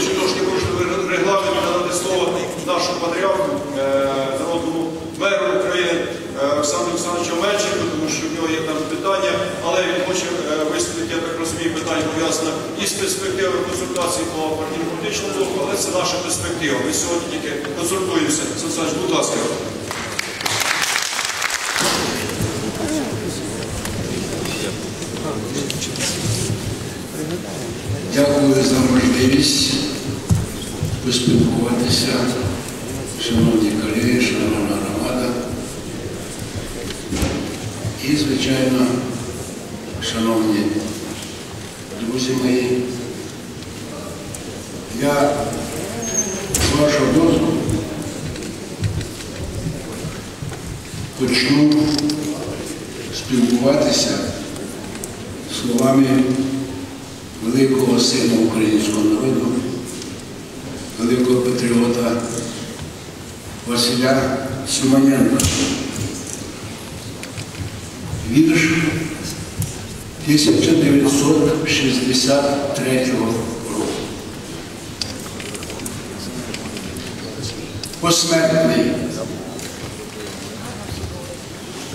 що трошки порушили регламент і надати слово нашому патріарху, е, народному меру України е, Олександру Олександровичу Мельчику, тому що в нього є там питання, але він хоче е, я так розумію, питання пов'язане із перспективи консультацій по партійно-політичному блоку, але це наша перспектива. Ми сьогодні тільки консультуємося. Олександрович, будь ласка. Дякую за можливість поспілкуватися, шановні колеги, шановна громада. І, звичайно, шановні друзі мої, я з вашого дозволу почну спілкуватися словами великого сина українського народу, великого патріота Василя Симоненка. Вірш 1963 року. Посмертний.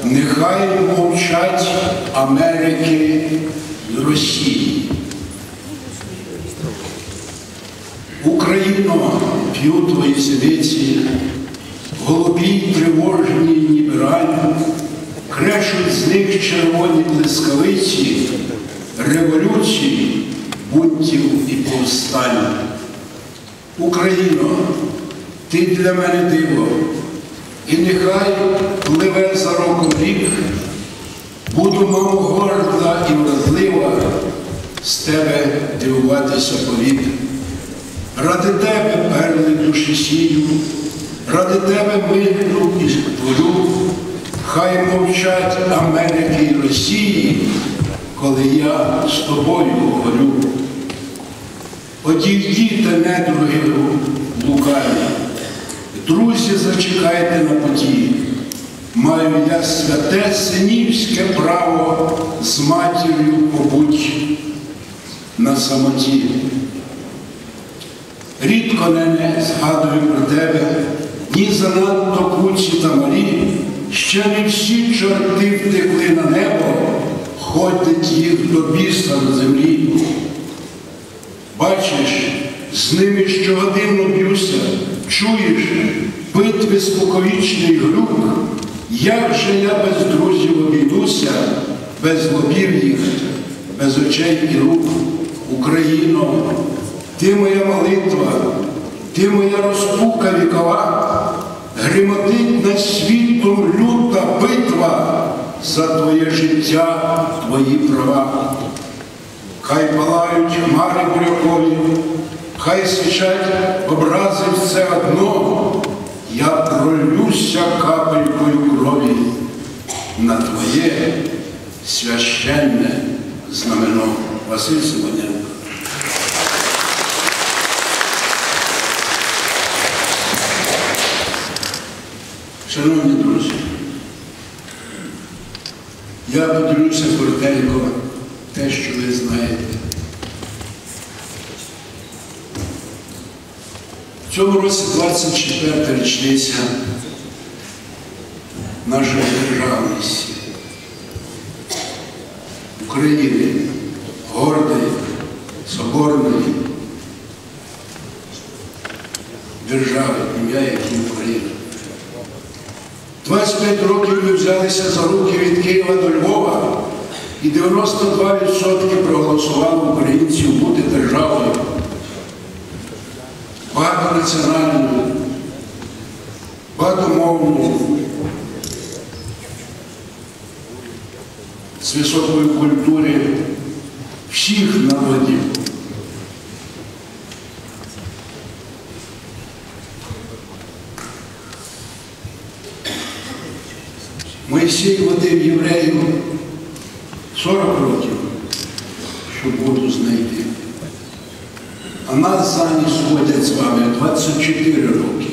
Нехай мовчать Америки і Росії. Україно, п'ю твої сідиці, голубі тривожні ніби рань, крешуть з них червоні блискавиці, революції, бунтів і повстань. Україно, ти для мене диво, і нехай пливе за роком рік, буду, мамо, горда і вразлива, з тебе дивуватися повік. Ради тебе перли душі сію, ради тебе мирну і творю, хай мовчать Америки і Росії, коли я з тобою говорю. Одійдіте, недруги лукаві, друзі, зачекайте на поті. Маю я святе синівське право з матір'ю побуть на самоті. Рідко не згадую про тебе, ні занадто куці та малі, ще не всі чорти втекли на небо, ходить їх до біса на землі. Бачиш, з ними щогодинно б'юся, чуєш битви споконвічний глюк, як же я без друзів обійдуся, без лобів їх, без очей і рук, Україно. Ти моя молитва, ти моя розпука вікова, гримотить над світом люта битва за твоє життя, твої права. Хай палають хмари бурякові, хай сичать образи все одно, я пролюся капелькою крові на твоє священне знамено Василь Симоненко. Шановні друзі, я поділюся коротенько те, що ви знаєте. В цьому році 24 річниця нашої державності України, гордої, соборної держави, ім'я Україна. 25 років ми взялися за руки від Києва до Львова, і 92% проголосували українців бути державою багатонаціональною, багатомовною, з високою культурою всіх народів. Моїсей водив євреїв 40 років, щоб воду знайти. А нас за ніч з вами 24 роки.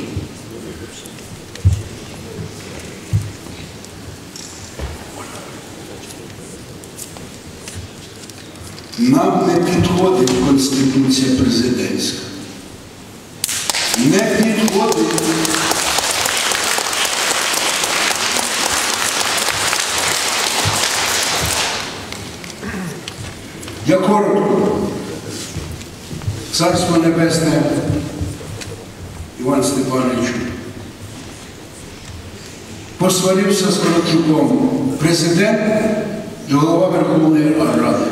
Нам не підходить Конституція президентська. не підходить. Я коротко. Царство Небесне Іван Степанович посварився з Коробчуком президент і голова Верховної Ради.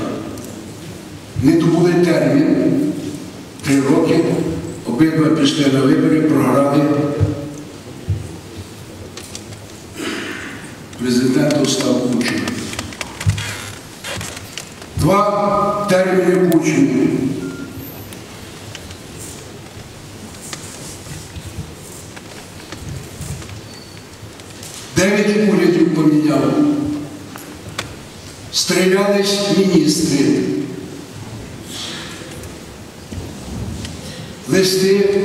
Не добули термін три роки, обидва пішли на вибори, програли. Президентом став Кучма. Два терміни Кучми. Дев'ять урядів поміняв. Стрілялись міністри. Листи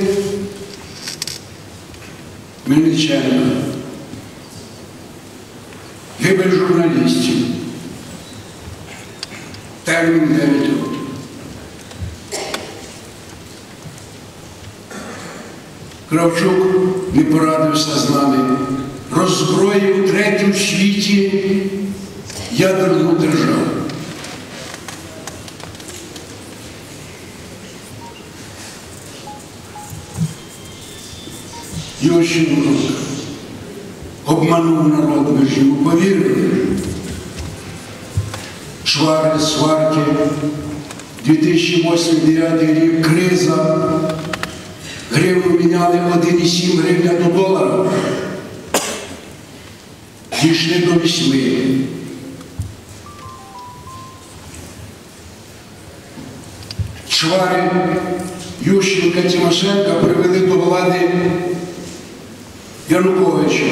Мельниченка. Гибель журналістів. 9 років. Кравчук не порадився з нами, роззброїв третю в світі ядерну державу. Ющенко обманув народ, ми ж йому повірили. Швари, сварки, 2008-2009 рік криза, гривну міняли 1,7 гривня до долара. Дійшли до 8. Швари Ющенка Тимошенка привели до влади Януковича.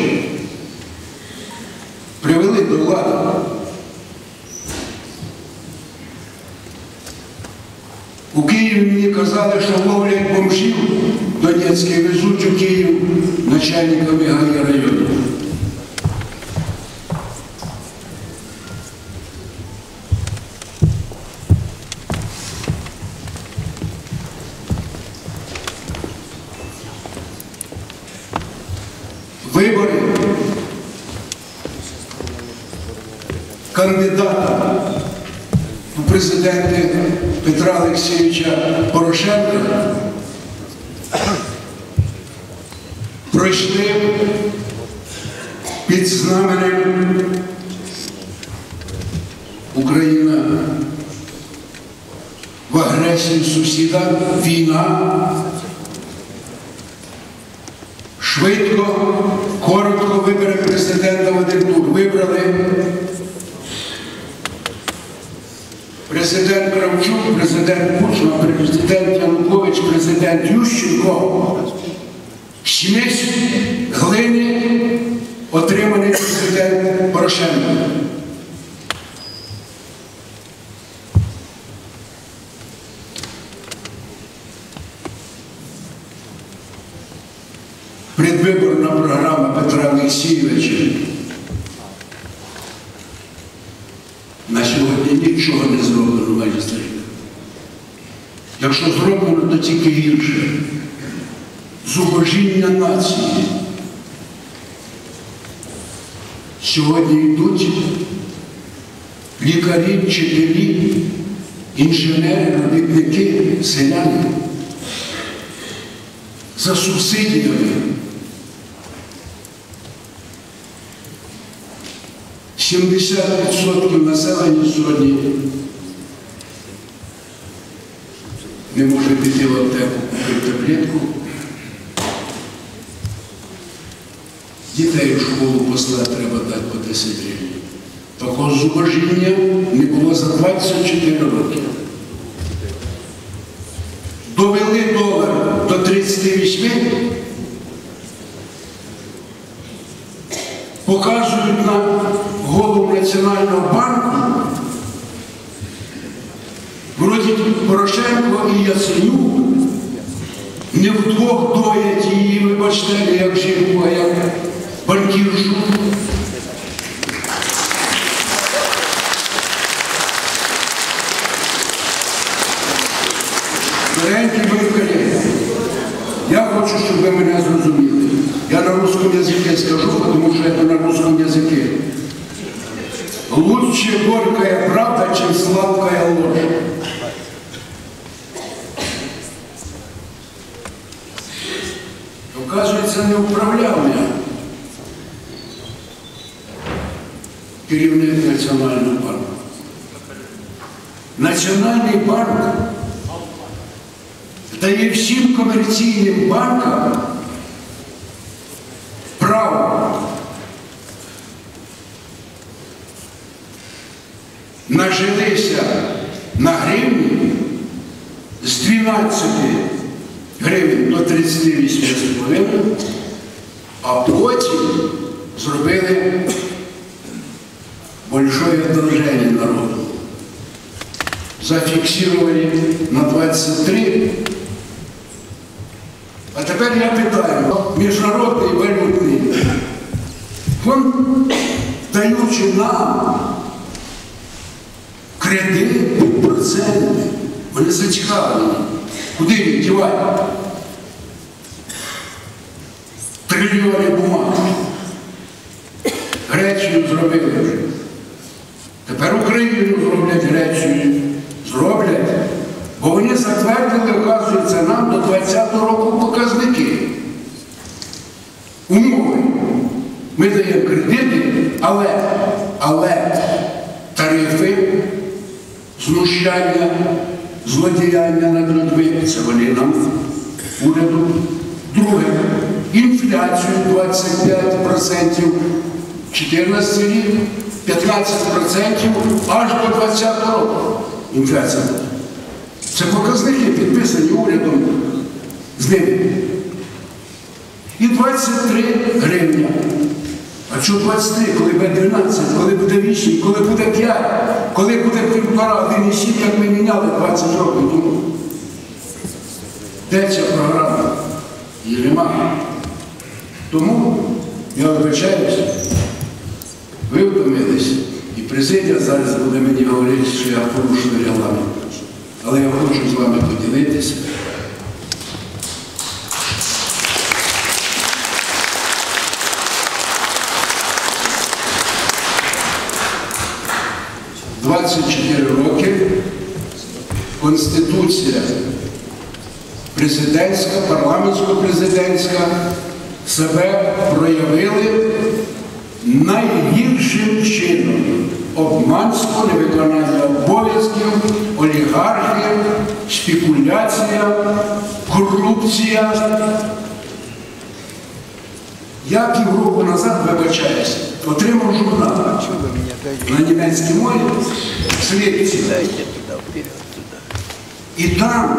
Привели до влади. У Києві мені казали, що ловлять бомжів. Донецький везуть у Київ начальниками ГАІ району. Вибори. Кандидата президенти Петра Олексійовича Порошенка пройшли під знаменем Україна в агресії сусіда, війна. Швидко, коротко вибори президента в один тур. Вибрали президент Кравчук, президент Кучма, президент Янукович, президент Ющенко. Смесь глини отриманий президент Порошенко. Предвиборна програма Петра Олексійовича на сьогодні нічого не зроблено майже старик. Якщо зроблено, то тільки гірше. Зубожіння нації. Сьогодні йдуть лікарі, вчителі, інженери, робітники, селяни за субсидіями. 70% населення сьогодні не може піти в аптеку купити таблетку. Дітей в школу послати треба дати по 10 гривень. Такого зубожіння не було за 24 роки. Довели долар до 38, показують на голову Національного банку, Порошенко і Яценюк не вдвох доять її, вибачте, не як жінку, а як банкіршу. Дорогенькі мої колеги, я хочу, щоб ви мене зрозуміли. Я на русском языке скажу, потому что это на русском языке. Лучше горькая правда, чем сладкая ложь. Керівник Національного банку. Національний банк дає всім комерційним банкам право нажилися на гривні з 12 гривень до 38,5, а потім зробили большое одолжение народу. Зафиксировали на 23. А тепер я питаю, міжнародний валютний фонд, даючи нам кредит під проценти, вони зацікавлені. Куди їх дівати? Трильйони бумаг. Грецію зробили Тепер Україну зроблять Грецію. Зроблять. Бо вони затвердили, оказується, нам до 20-го року показники. Умови. Ми даємо кредити, але, але тарифи, знущання, злодіяння над людьми, це вони нам уряду. Друге, інфляцію 25%, 14 рік, 15% аж до 20 року. Інфляція. Це показники підписані урядом з ними. І 23 гривня. А що 23, коли буде 12, коли буде 8, коли буде 5, коли буде півтора, 1,7, як ми міняли 20 років тому. Де ця програма? Її немає. Тому я вибачаюсь, ви втомились, і президія зараз буде мені говорити, що я порушую регламент. Але я хочу з вами поділитися. Конституція президентська, парламентсько-президентська себе проявили найгіршим чином. Обманство, невиконання обов'язків, олігархи, спекуляція, корупція. Я півроку назад, вибачаюся, отримав журнал на німецькій мові «Селекція». І там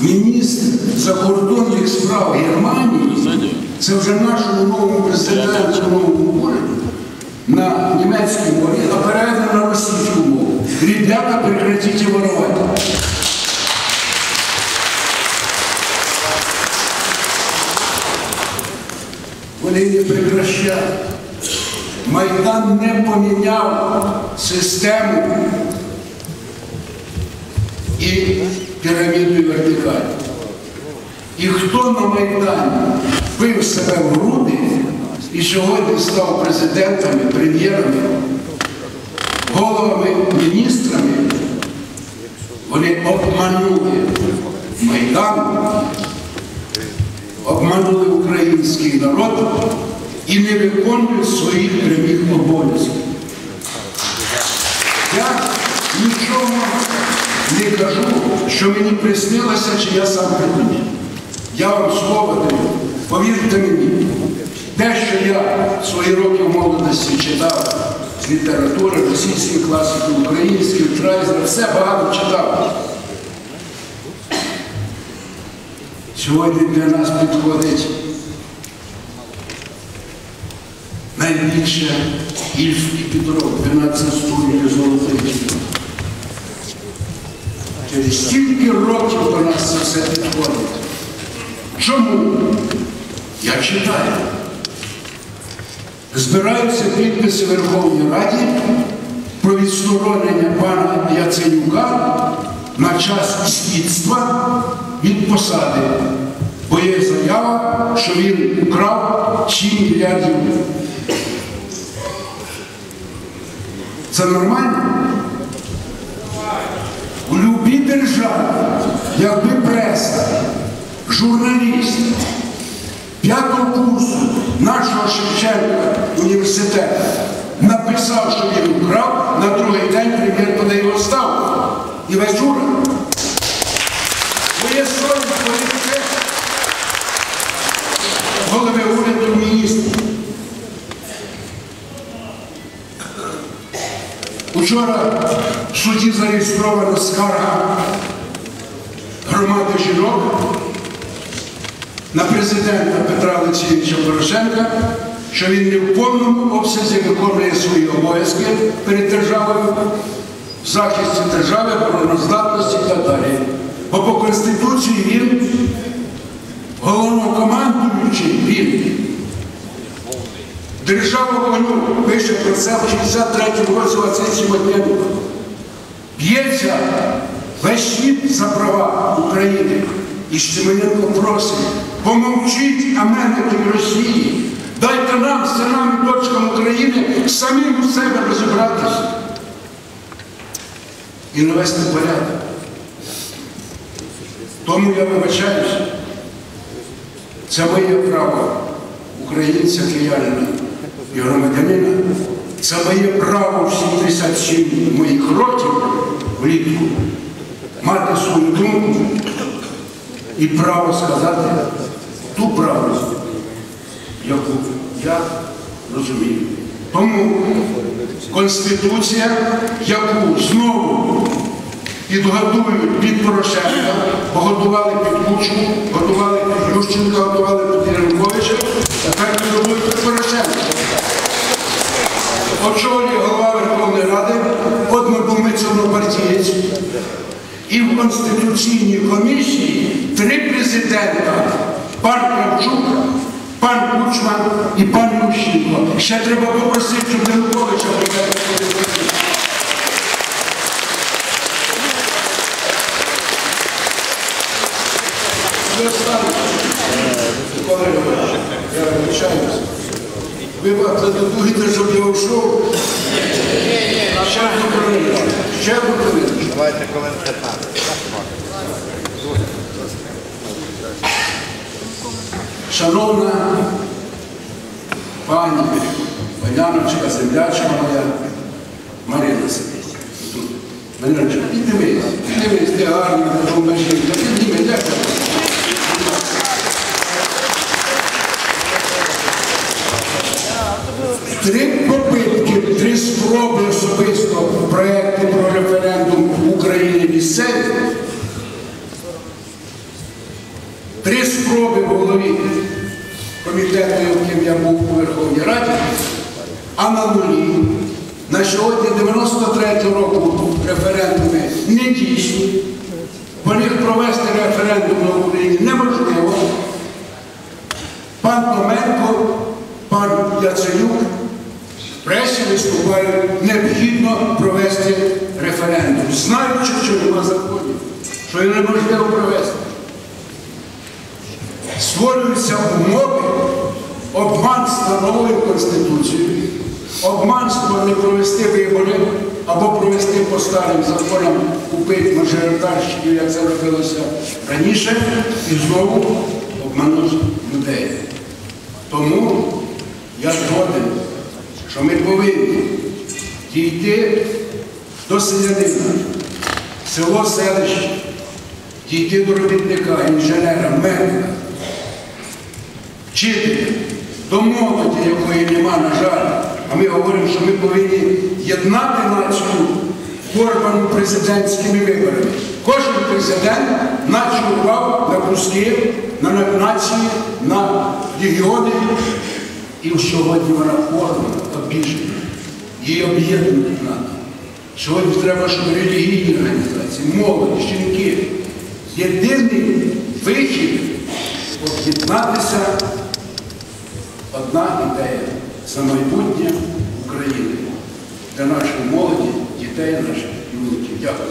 міністр закордонних справ Германії, це вже нашому новому президентському уряду, на німецькій мові, а переведено на російську мову. Ребята, прекратите воровать. Вони не прекращають. Майдан не поміняв систему і піраміду і. І хто на Майдані бив себе в груди і сьогодні став президентами, прем'єрами, головами, міністрами, вони обманули Майдан, обманули український народ і не виконують своїх прямих обов'язків. Я нічого не кажу, що мені приснилося, чи я сам придумав. Я вам слово даю, повірте мені, те, що я свої роки в молодості читав з літератури, російських класиків, українських, Трайзера, все багато читав. Сьогодні для нас підходить найбільше Ільф і Петров, 12 стульів золотих. Через стільки років до нас це все підходить. Чому? Я читаю. Збираються підписи Верховної Раді про відсторонення пана Яценюка на час слідства від посади Бо є заява, що він украв 7 мільярдів. Це нормально? У любій державі, якби преса, журналіст п'ятого курсу нашого Шевченка університету написав, що він украв, на другий день прем'єр подає відставку. І весь уряд. Бо є совість політики голови уряду міністрів. Учора в суді зареєстрована скарга громади жінок на президента Петра Олексійовича Порошенка, що він не в повному обсязі виконує свої обов'язки перед державою, в захисті держави, обороноздатності так далі. Бо по Конституції він головнокомандуючий він. Держава вогню пише про це в 63-му році Василь Симоненко. Б'ється весь світ за права України. І Симоненко просить, помовчіть Америки Росії. Дайте нам, синам і дочкам України, самим у себе розібратися і навести порядок. Тому я вибачаюся. Це моє право українця, киянина і громадянина. Це моє право в 77 моїх років влітку мати свою думку і право сказати ту правду, яку я розумію. Тому Конституція, яку знову підготують під Порошенка, погодували під Кучму, готували під Ющенка, готували під Януковича, тепер підготують під Порошенка. Очолює голова Верховної Ради, однодумець однопартієць. І в Конституційній комісії три президента. Пан Кравчук, пан Кучман і пан Ющенко. Ще треба попросити, щоб Януковича прийняти. Я вибачаюся. Ви задовуєте, щоб я йшов? Ще одну хвилиночку. Ще одну хвилиночку. Давайте хвилин 15. Шановна пані Паняночка, землячка моя, Марина сидить. Тут. Мариночка, піднімись, піднімись, ти гарна, жінка, піднімись, дякую. Три попитки, три спроби особисто проєкту про референдум в Україні місцеві. Спроби голові комітету, яким я був у Верховній Раді, а на нулі. На сьогодні 93 року референдуми не дійсні. По них провести референдум на Україні неможливо. Пан Томенко, пан Яценюк в пресі виступають, необхідно провести референдум, знаючи, що нема законів, що його неможливо провести. Створюються умови обманства новою Конституцією, обманство не провести вибори або провести по старим законам, купити мажоритарщиків, як це робилося раніше, і знову обманути людей. Тому я згоден, що ми повинні дійти до селянина, село селище, дійти до робітника, інженера, медика, вчителя, до молоді, якої нема, на жаль. А ми говоримо, що ми повинні єднати націю порвану президентськими виборами. Кожен президент націю рвав на куски, на нації, на регіони. І сьогодні вона порвана, обіжена. Її об'єднувати треба. Сьогодні треба, щоб релігійні організації, молодь, жінки, єдиний вихід об'єднатися одна ідея за майбутнє України для нашої молоді, дітей наших і внуків. Дякую.